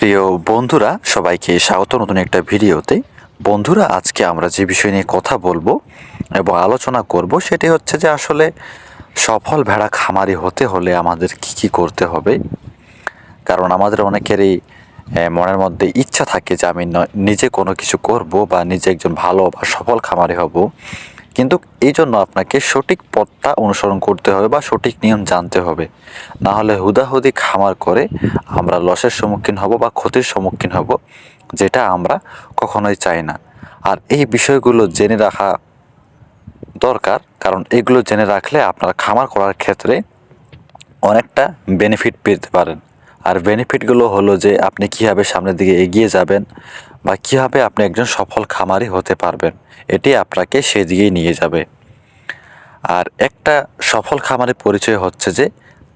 প্রিয় বন্ধুরা, সবাইকে স্বাগত নতুন একটা ভিডিওতে। বন্ধুরা, আজকে আমরা যে বিষয় নিয়ে কথা বলব এবং আলোচনা করব, সেটি হচ্ছে যে আসলে সফল ভেড়া খামারি হতে হলে আমাদের কি কি করতে হবে। কারণ আমাদের অনেকেরই মনের মধ্যে ইচ্ছা থাকে যে আমি নিজে কোনো কিছু করব বা নিজে একজন ভালো বা সফল খামারি হব। কিন্তু এই জন্য আপনাকে সঠিক পথটা অনুসরণ করতে হবে বা সঠিক নিয়ম জানতে হবে। না হলে হুদাহুদি খামার করে আমরা লসের সম্মুখীন হব বা ক্ষতির সম্মুখীন হব, যেটা আমরা কখনোই চাই না। আর এই বিষয়গুলো জেনে রাখা দরকার, কারণ এগুলো জেনে রাখলে আপনার খামার করার ক্ষেত্রে অনেকটা বেনিফিট পেতে পারেন। আর বেনিফিটগুলো হলো যে আপনি কীভাবে সামনের দিকে এগিয়ে যাবেন বা কীভাবে আপনি একজন সফল খামারি হতে পারবেন, এটি আপনাকে সেদিকেই নিয়ে যাবে। আর একটা সফল খামারের পরিচয় হচ্ছে যে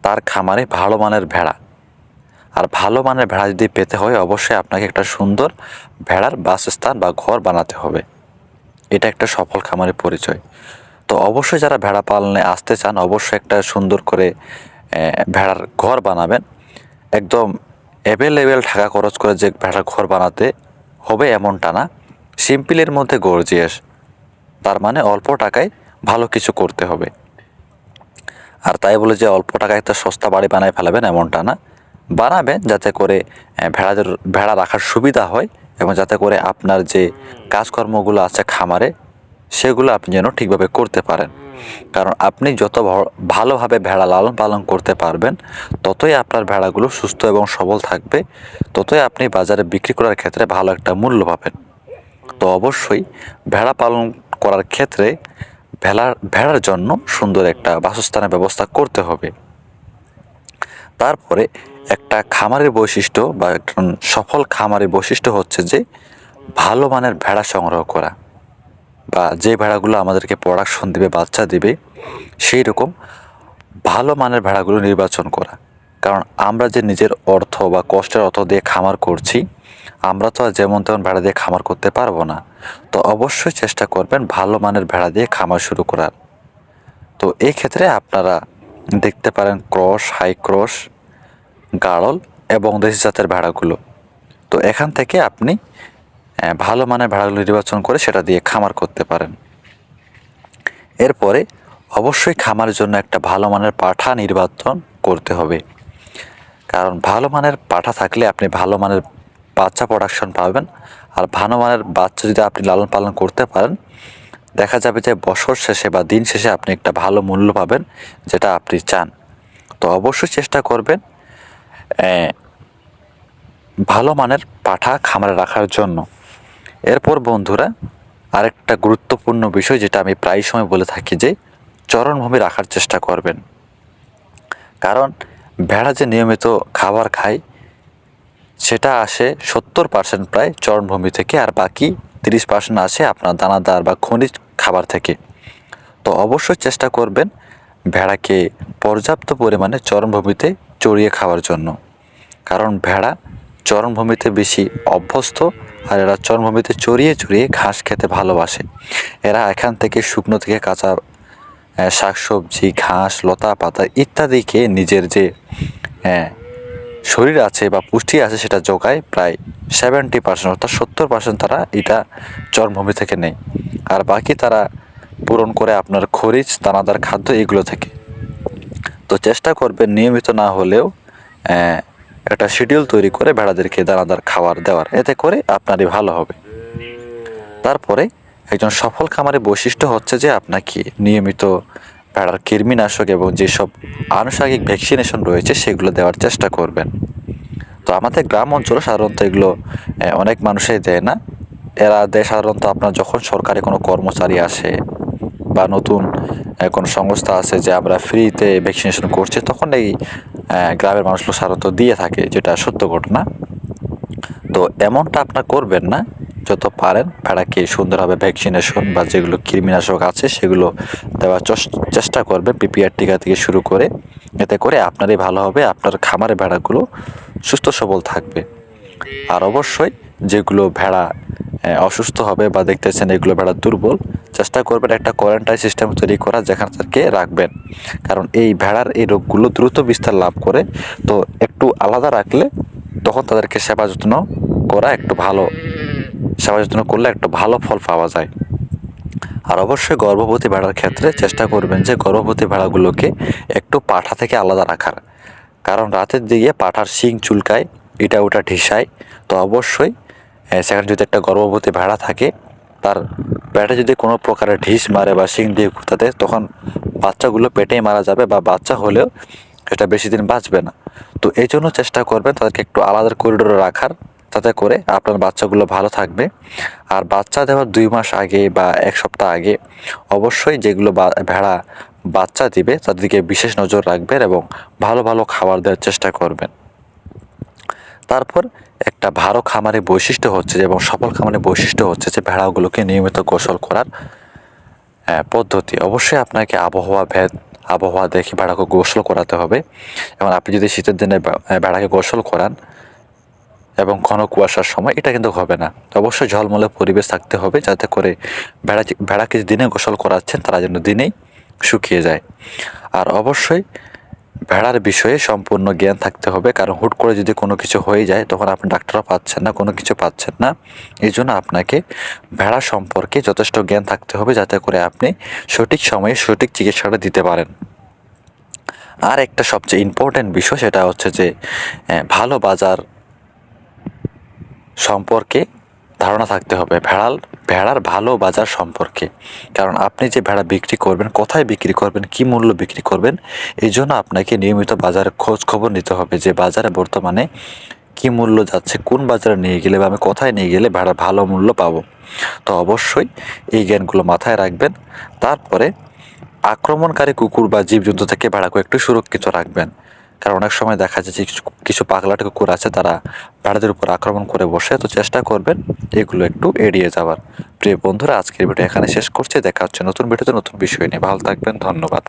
তার খামারে ভালো মানের ভেড়া। আর ভালো মানের ভেড়া যদি পেতে হয়, অবশ্যই আপনাকে একটা সুন্দর ভেড়ার বাসস্থান বা ঘর বানাতে হবে। এটা একটা সফল খামারের পরিচয়। তো অবশ্যই যারা ভেড়া পালনে আসতে চান, অবশ্যই একটা সুন্দর করে ভেড়ার ঘর বানাবেন। একদম অ্যাভেলেবেল টাকা খরচ করে যে ভেড়ার ঘর বানাতে হবে এমনটা না। সিম্পলের মধ্যে গর্জিয়াস তার মানে অল্প টাকায় ভালো কিছু করতে হবে। আর তাই বলে যে অল্প টাকায় তো সস্তা বাড়ি বানায় ফেলাবেন এমনটা না। বানাবেন যাতে করে ভেড়াদের, ভেড়া রাখার সুবিধা হয় এবং যাতে করে আপনার যে কাজকর্মগুলো আছে খামারে সেগুলো আপনি যেন ঠিকভাবে করতে পারেন। কারণ আপনি যত ভালোভাবে ভেড়া লালন পালন করতে পারবেন, ততই আপনার ভেড়াগুলো সুস্থ এবং সবল থাকবে, ততই আপনি বাজারে বিক্রি করার ক্ষেত্রে ভালো একটা মূল্য পাবেন। তো অবশ্যই ভেড়া পালন করার ক্ষেত্রে ভেড়ার ভেড়ার জন্য সুন্দর একটা বাসস্থানের ব্যবস্থা করতে হবে। তারপরে একটা খামারের বৈশিষ্ট্য বা একটা সফল খামারের বৈশিষ্ট্য হচ্ছে যে ভালো মানের ভেড়া সংগ্রহ করা। বা যে ভেড়াগুলো আমাদেরকে প্রোডাকশন দেবে, বাচ্চা দিবে সেই রকম ভালো মানের ভেড়াগুলো নির্বাচন করা। কারণ আমরা যে নিজের অর্থ বা কষ্টের অর্থ দিয়ে খামার করছি, আমরা তো আর যেমন তেমন ভেড়া দিয়ে খামার করতে পারব না। তো অবশ্যই চেষ্টা করবেন ভালো মানের ভেড়া দিয়ে খামার শুরু করার। তো এই ক্ষেত্রে আপনারা দেখতে পারেন ক্রস, হাই ক্রস, গাড়ল এবং দেশি জাতের ভেড়াগুলো। তো এখান থেকে আপনি ভালো মানের ভেড়াগুলো নির্বাচন করে সেটা দিয়ে খামার করতে পারেন। এরপরে অবশ্যই খামারের জন্য একটা ভালো মানের পাঠা নির্বাচন করতে হবে। কারণ ভালো মানের পাঠা থাকলে আপনি ভালো মানের বাচ্চা প্রোডাকশন পাবেন আর ভালো মানের বাচ্চা যদি আপনি লালন পালন করতে পারেন, দেখা যাবে যে বছর শেষে বা দিন শেষে আপনি একটা ভালো মূল্য পাবেন যেটা আপনি চান। তো অবশ্যই চেষ্টা করবেন ভালো মানের পাঠা খামারে রাখার জন্য। এরপর বন্ধুরা, আরেকটা গুরুত্বপূর্ণ বিষয় যেটা আমি প্রায় সময় বলে থাকি যে চরণভূমি রাখার চেষ্টা করবেন। কারণ ভেড়া যে নিয়মিত খাবার খায়, সেটা আসে সত্তর পার্সেন্ট প্রায় চরণভূমি থেকে আর বাকি তিরিশ পার্সেন্ট আসে আপনার দানাদার বা খনিজ খাবার থেকে। তো অবশ্যই চেষ্টা করবেন ভেড়াকে পর্যাপ্ত পরিমাণে চরণভূমিতে চড়িয়ে খাওয়ার জন্য। কারণ ভেড়া চরণভূমিতে বেশি অভ্যস্ত আর এরা চরণভূমিতে চড়িয়ে চড়িয়ে ঘাস খেতে ভালোবাসে। এরা এখান থেকে শুকনো থেকে কাঁচা শাকসবজি, ঘাস, লতা, পাতা ইত্যাদিকে নিজের যে শরীর আছে বা পুষ্টি আছে সেটা যোগায় প্রায় সেভেন্টি পার্সেন্ট অর্থাৎ সত্তর পার্সেন্ট তারা এটা চরমভূমি থেকে নেয়। আর বাকি তারা পূরণ করে আপনার খরিচ, দানাদার খাদ্য এগুলো থেকে। তো চেষ্টা করবেন নিয়মিত না হলেও একটা শিডিউল তৈরি করে ভেড়াদেরকে দানাদার খাবার দেওয়ার। এতে করে আপনারই ভালো হবে। তারপরে একজন সফল খামারের বৈশিষ্ট্য হচ্ছে যে আপনাকে নিয়মিত ভেড়ার কৃমিনাশক এবং যেসব আনুষঙ্গিক ভ্যাকসিনেশন রয়েছে সেগুলো দেওয়ার চেষ্টা করবেন। তো আমাদের গ্রাম অঞ্চলে সাধারণত এগুলো অনেক মানুষই দেয় না। এরা দেয় সাধারণত আপনার যখন সরকারি কোনো কর্মচারী আসে বা নতুন কোনো সংস্থা আছে যে আমরা ফ্রিতে ভ্যাকসিনেশন করছি, তখন এই গ্রামের মানুষগুলো সাধারণত দিয়ে থাকে, যেটা সত্য ঘটনা। তো এমনটা আপনার করবেন না, যত পারেন ভেড়াকে সুন্দরভাবে ভ্যাকসিনেশন বা যেগুলো কৃমিনাশক আছে সেগুলো দেওয়ার চেষ্টা করবেন, পিপিআর টিকা থেকে শুরু করে। এতে করে আপনারই ভালো হবে, আপনার খামারে ভেড়াগুলো সুস্থ সবল থাকবে। আর অবশ্যই যেগুলো ভেড়া অসুস্থ হবে বা দেখতেছেন এগুলো ভেড়া দুর্বল চেষ্টা করবেন একটা কোয়ারেন্টাইন সিস্টেম তৈরি করা যেখানে তাদেরকে রাখবেন। কারণ এই ভেড়ার এই রোগগুলো দ্রুত বিস্তার লাভ করে। তো একটু আলাদা রাখলে তখন তাদেরকে সেবা যত্ন করা একটু ভালো, সেবা যত্ন করলে একটু ভালো ফল পাওয়া যায়। আর অবশ্যই গর্ভবতী ভেড়ার ক্ষেত্রে চেষ্টা করবেন যে গর্ভবতী ভেড়াগুলোকে একটু পাঠা থেকে আলাদা রাখার। কারণ রাতের দিকে পাঠার শিং চুলকায় এটা ওটা ঢিসায়, তো অবশ্যই সেখানে যদি একটা গর্ভবতী ভেড়া থাকে তার পেটে যদি কোনো প্রকারের ঢিস মারে বা শিং দিয়ে দেয়, তখন বাচ্চাগুলো পেটেই মারা যাবে বা বাচ্চা হলেও সেটা বেশি দিন বাঁচবে না। তো এই জন্য চেষ্টা করবেন তাদেরকে একটু আলাদা করিডোরে রাখার, তাতে করে আপনার বাচ্চাগুলো ভালো থাকবে। আর বাচ্চা দেওয়ার দুই মাস আগে বা এক সপ্তাহ আগে অবশ্যই যেগুলো ভেড়া বাচ্চা দিবে, তাদেরকে বিশেষ নজর রাখবেন এবং ভালো ভালো খাবার দেওয়ার চেষ্টা করবেন। তারপর একটা ভালো খামারের বৈশিষ্ট্য হচ্ছে যে, এবং সফল খামারের বৈশিষ্ট্য হচ্ছে যে, ভেড়াগুলোকে নিয়মিত গোসল করার পদ্ধতি। অবশ্যই আপনাকে আবহাওয়া ভেদ, আবহাওয়া দেখে ভেড়াকে গোসল করাতে হবে। এবং আপনি যদি শীতের দিনে ভেড়াকে গোসল করান এবং ঘন কুয়াশার সময়, এটা কিন্তু হবে না। অবশ্যই ঝলমলে পরিবেশ থাকতে হবে যাতে করে ভেড়া ভেড়াকে দিনে গোসল করাচ্ছেন, তারা যেন দিনেই শুকিয়ে যায়। আর অবশ্যই ভেড়ার বিষয়ে সম্পূর্ণ জ্ঞান থাকতে হবে। কারণ হুট করে যদি কোনো কিছু হয়ে যায়, তখন আপনি ডাক্তারও পাচ্ছেন না, কোনো কিছু পাচ্ছেন না। এই জন্য আপনাকে ভেড়া সম্পর্কে যথেষ্ট জ্ঞান থাকতে হবে, যাতে করে আপনি সঠিক সময়ে সঠিক চিকিৎসাটা দিতে পারেন। আর একটা সবচেয়ে ইম্পর্ট্যান্ট বিষয়, সেটা হচ্ছে যে ভালো বাজার সম্পর্কে ধারণা থাকতে হবে। ভেড়াল ভেড়ার ভালো বাজার সম্পর্কে। কারণ আপনি যে ভেড়া বিক্রি করবেন, কোথায় বিক্রি করবেন, কি মূল্য বিক্রি করবেন, এই জন্য আপনাকে নিয়মিত বাজারে খোঁজ খবর নিতে হবে যে বাজারে বর্তমানে কি মূল্য যাচ্ছে, কোন বাজারে নিয়ে গেলে বা আমি কোথায় নিয়ে গেলে ভেড়া ভালো মূল্য পাবো। তো অবশ্যই এই জ্ঞানগুলো মাথায় রাখবেন। তারপরে আক্রমণকারী কুকুর বা জীবজন্তু থেকে ভেড়াকে একটু সুরক্ষিত রাখবেন। কারণ অনেক সময় দেখা যায় যে কিছু কিছু পাগলাটে কুকুর আছে, তারা ভেড়াদের উপর আক্রমণ করে বসে। তো চেষ্টা করবেন এগুলো একটু এড়িয়ে যাওয়ার। প্রিয় বন্ধুরা, আজকের ভিডিও এখানে শেষ করছি। দেখা হচ্ছে নতুন ভিডিওতে নতুন বিষয় নিয়ে। ভালো থাকবেন, ধন্যবাদ।